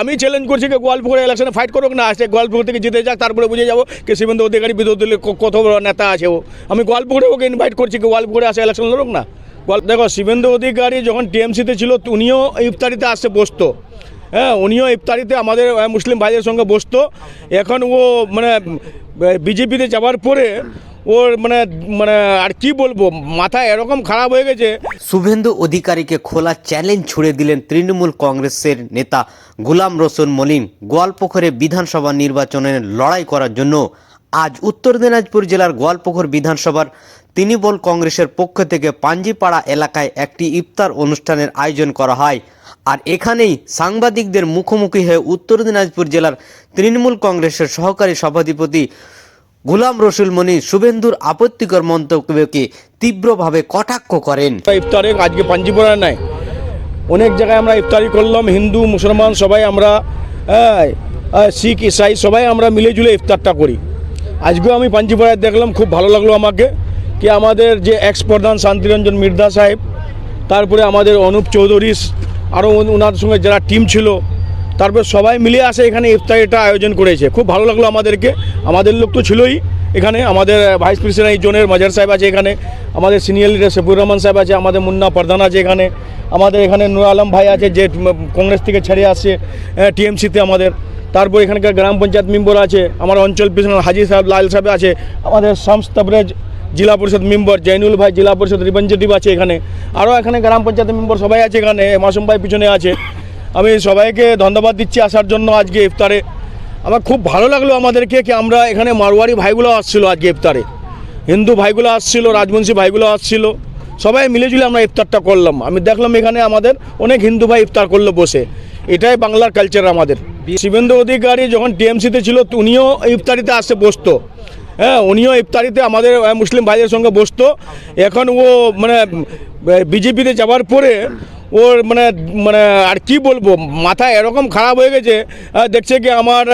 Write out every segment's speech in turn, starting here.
আমি চ্যালেঞ্জ করছি কি গোয়ালপুকুরে ইলেকশনে ফাইট করুক না আসে গোয়ালপুকুর থেকে জিতে যাক, তারপরে বুঝে যাব কি শিবেন্দ্র অধিকারী বিরোধী দলের কত বড় নেতা আছে ও। আমি গোয়ালপুকুরে ওকে ইনভাইট করছি কি গোয়ালপুকুরে আসে ইলেকশন লড়ুক না। দেখো শিবেন্দ্র অধিকারী যখন টিএমসিতে ছিল, উনিও ইফতারিতে আসতে বসতো। হ্যাঁ উনিও ইফতারিতে আমাদের মুসলিম ভাইদের সঙ্গে বসতো। এখন ও মানে বিজেপিতে যাওয়ার পরে ওর মানে মানে আর কি বলব, মাথা এরকম খারাপ হয়ে গেছে। শুভেন্দু অধিকারীকে খোলা চ্যালেঞ্জ ছুড়ে দিলেন তৃণমূল কংগ্রেসের নেতা গুলাম রসুন মলিন। গোয়ালপুকুরে বিধানসভা নির্বাচনের লড়াই করার জন্য আজ উত্তর দিনাজপুর জেলার গোয়ালপুকুর বিধানসভার তৃণমূল কংগ্রেসের পক্ষ থেকে পাঞ্জিপাড়া এলাকায় একটি ইফতার অনুষ্ঠানের আয়োজন করা হয়। আর এখানেই সাংবাদিকদের মুখোমুখি হয়ে উত্তর দিনাজপুর জেলার তৃণমূল কংগ্রেসের সহকারী সভাধিপতি গুলাম রসুল মনি শুভেন্দুর আপত্তিকর মন্তব্যকে তীব্রভাবে কটাক্ষ করেন। ইফতারে, আজকে পাঞ্জিপোড়া নাই। অনেক জায়গায় আমরা ইফতারি করলাম, হিন্দু, মুসলমান সবাই আমরা শিখ, ইসাই সবাই আমরা মিলেজুলে ইফতারটা করি। আজকেও আমি পাঞ্জিপোড়ায় দেখলাম, খুব ভালো লাগল আমাকে কি আমাদের যে এক্স প্রধান শান্তিরঞ্জন মির্দা সাহেব, তারপরে আমাদের অনুপ চৌধুরী আরও ওনার সঙ্গে যারা টিম ছিল তারপর সবাই মিলে আসে এখানে ইফতারিটা আয়োজন করেছে। খুব ভালো লাগল আমাদেরকে। আমাদের লোক তো ছিলই এখানে। আমাদের ভাইস প্রেসিডেন্ট এই জোনের মাজার সাহেব আছে এখানে। আমাদের সিনিয়র লিডার সফিউর রহমান সাহেব আছে, আমাদের মুন্না প্রধান আছে এখানে। আমাদের এখানে নুর আলম ভাই আছে, যে কংগ্রেস থেকে ছেড়ে আসছে টিএমসিতে আমাদের। তারপর এখানকার গ্রাম পঞ্চায়েত মেম্বার আছে, আমার অঞ্চল প্রেসিডেন্ট হাজি সাহেব, লাল সাহেব আছে। আমাদের শামস জেলা পরিষদ মেম্বার জৈনুল ভাই জেলা পরিষদ রিপঞ্জেটিভ আছে এখানে। আরও এখানে গ্রাম পঞ্চায়েত মেম্বার সবাই আছে এখানে, মাসুম ভাই পিছনে আছে। আমি সবাইকে ধন্যবাদ দিচ্ছি আসার জন্য আজকে ইফতারে। আমার খুব ভালো লাগল আমাদেরকে কি আমরা এখানে মারোয়ারি ভাইগুলো আসছিল আজকে ইফতারে। হিন্দু ভাইগুলো আসছিল, রাজবংশী ভাইগুলো আসছিল। সবাই মিলেজুলে আমরা ইফতারটা করলাম। আমি দেখলাম এখানে আমাদের অনেক হিন্দু ভাই ইফতার করল বসে। এটাই বাংলার কালচার আমাদের। শিবেন্দ্র অধিকারী যখন টিএমসিতে ছিল উনিও ইফতারিতে আসছে বসতো। হ্যাঁ উনিও ইফতারিতে আমাদের মুসলিম ভাইদের সঙ্গে বসতো। এখন ও মানে বিজেপিতে যাওয়ার পরে ওর মানে মানে আর কি বলব, মাথা এরকম খারাপ হয়ে গেছে দেখছে কি আমার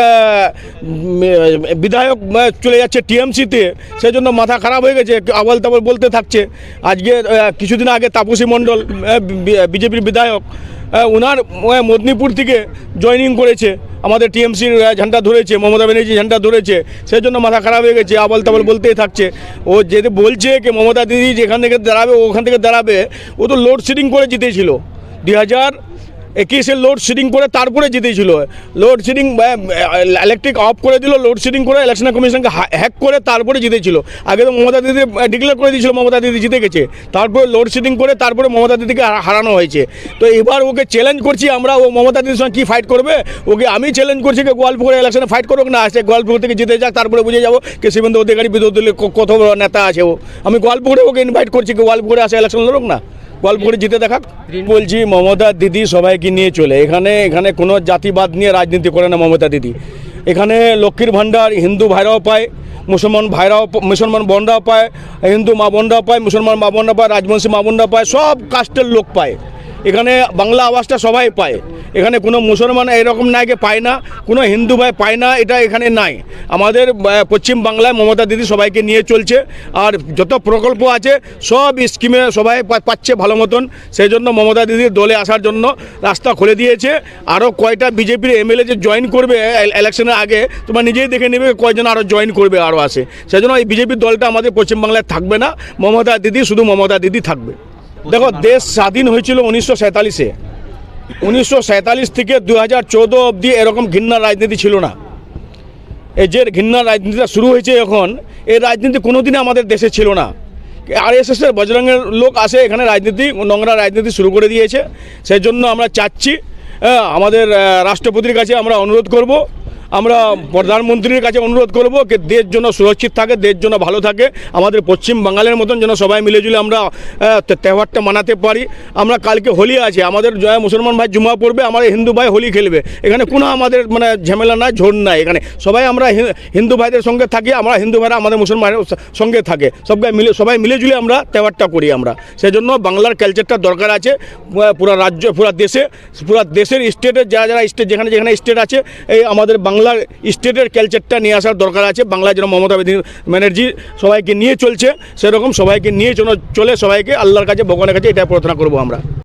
বিধায়ক চলে যাচ্ছে টিএমসিতে সেই জন্য মাথা খারাপ হয়ে গেছে আবল তাবল বলতে থাকছে। আজকে কিছুদিন আগে তাপসী মণ্ডল বিজেপির বিধায়ক ওনার মেদিনীপুর থেকে জয়েনিং করেছে, আমাদের টিএমসির ঝান্ডা ধরেছে, মমতা ব্যানার্জি ঝান্ডা ধরেছে সেই জন্য মাথা খারাপ হয়ে গেছে আবল তাবল বলতেই থাকছে। ও যেতে বলছে কি, মমতা দিদি যেখান থেকে দাঁড়াবে, ওখান থেকে দাঁড়াবে, ও তো লোডশেডিং করে জিতেছিল। দুই হাজার একুশে লোডশেডিং করে তারপরে জিতেছিল। লোডশেডিং ইলেকট্রিক অফ করে দিল লোডশেডিং করে ইলেকশন কমিশনকে হ্যাক করে তারপরে জিতেছিল। আগে তো মমতা দিদি ডিক্লেয়ার করে দিয়েছিল মমতা দিদি জিতে গেছে। তারপরে লোডশেডিং করে তারপরে মমতা দিদিকে হারানো হয়েছে। তো এবার ওকে চ্যালেঞ্জ করছি আমরা, ও মমতা দিদির সঙ্গে কী ফাইট করবে? ওকে আমি চ্যালেঞ্জ করছি কি গোয়ালপুকুরে ইলেকশনে ফাইট করুক না আসে গোয়ালপুকুর থেকে জিতে যাক, তারপরে বুঝে যাব কে শিবেন্দ্র অধিকারী, বিদ্যুৎ কত নেতা আছে ও। আমি গোয়ালপুকুরে ওকে ইনভাইট করছি, কি গোয়ালপুকুরে আসে ইলেকশন লড়ুক না। গোয়ালপুরে জিতে দেখাক। বলছি, মমতা দিদি সবাইকে নিয়ে চলে। এখানে এখানে কোনো জাতিবাদ নিয়ে রাজনীতি করে না মমতা দিদি। এখানে লক্ষ্মীর ভাণ্ডার হিন্দু ভাইরাও পায়, মুসলমান ভাইরাও মুসলমান বনরাও পায়, হিন্দু মা বোনরাও পায়, মুসলমান মা বোনরা পায়, রাজবংশী মা বোনরা পায়, সব কাস্টের লোক পায়। এখানে বাংলা আওয়াজটা সবাই পায়। এখানে কোনো মুসলমান এরকম যে পায় না, কোনো হিন্দু ভাই পায় না, এটা এখানে নাই। আমাদের পশ্চিম বাংলায় মমতা দিদি সবাইকে নিয়ে চলছে। আর যত প্রকল্প আছে, সব স্কিমে সবাই পাচ্ছে ভালো মতন। সেই জন্য মমতা দিদির দলে আসার জন্য রাস্তা খুলে দিয়েছে। আরও কয়টা বিজেপির এমএলএ যে জয়েন করবে ইলেকশনের আগে, তোমার নিজেই দেখে নেবে কয়জন আরও জয়েন করবে আরও আসে। সেই জন্য এই বিজেপির দলটা আমাদের পশ্চিমবাংলায় থাকবে না। মমতা দিদি শুধু মমতা দিদি থাকবে। দেখো দেশ স্বাধীন হয়েছিল উনিশশো সাঁতালিশে উনিশশো থেকে দু হাজার চৌদ্দ অবধি এরকম ঘৃণার রাজনীতি ছিল না। এই যে ঘৃণার রাজনীতিটা শুরু হয়েছে এখন এই রাজনীতি কোনোদিনই আমাদের দেশে ছিল না। আর এস এসের বজরঙ্গের লোক আসে এখানে রাজনীতি নোংরা রাজনীতি শুরু করে দিয়েছে। সেই জন্য আমরা চাচ্ছি হ্যাঁ, আমাদের রাষ্ট্রপতির কাছে আমরা অনুরোধ করব আমরা প্রধানমন্ত্রীর কাছে অনুরোধ করব যে দেশ জন্য সুরক্ষিত থাকে দেশ জন্য ভালো থাকে। আমাদের পশ্চিম বাঙালের মতন যেন সবাই মিলেজুলে আমরা আহ, তে- তেহবারটা মানাতে পারি। আমরা কালকে হোলি আছে আমাদের জয় মুসলমান ভাই জুমা পড়বে আমাদের হিন্দু ভাই হোলি খেলবে। এখানে কোনো আমাদের মানে ঝামেলা নাই ঝোড় নাই এখানে। সবাই আমরা হিন্দু ভাইদের সঙ্গে থাকি আমরা হিন্দু ভাইরা আমাদের মুসলমানের সঙ্গে থাকে। সবাই মিলে সবাই মিলেজুলে আমরা তেহবারটা করি আমরা। সেই জন্য বাংলার কালচারটা দরকার আছে পুরা- রাজ্য পুরা দেশে পুরা দেশের স্টেটের যারা যারা স্টেট যেখানে যেখানে স্টেট আছে এই আমাদের বাংলার স্টেটের কালচারটা নিয়ে আসার দরকার আছে। বাংলা যেন মমতা ব্যানার্জি সবাইকে নিয়ে চলছে, সেরকম সবাইকে নিয়ে চলে, সবাইকে আল্লাহর কাছে, ভগবানের কাছে এটা প্রার্থনা করব আমরা।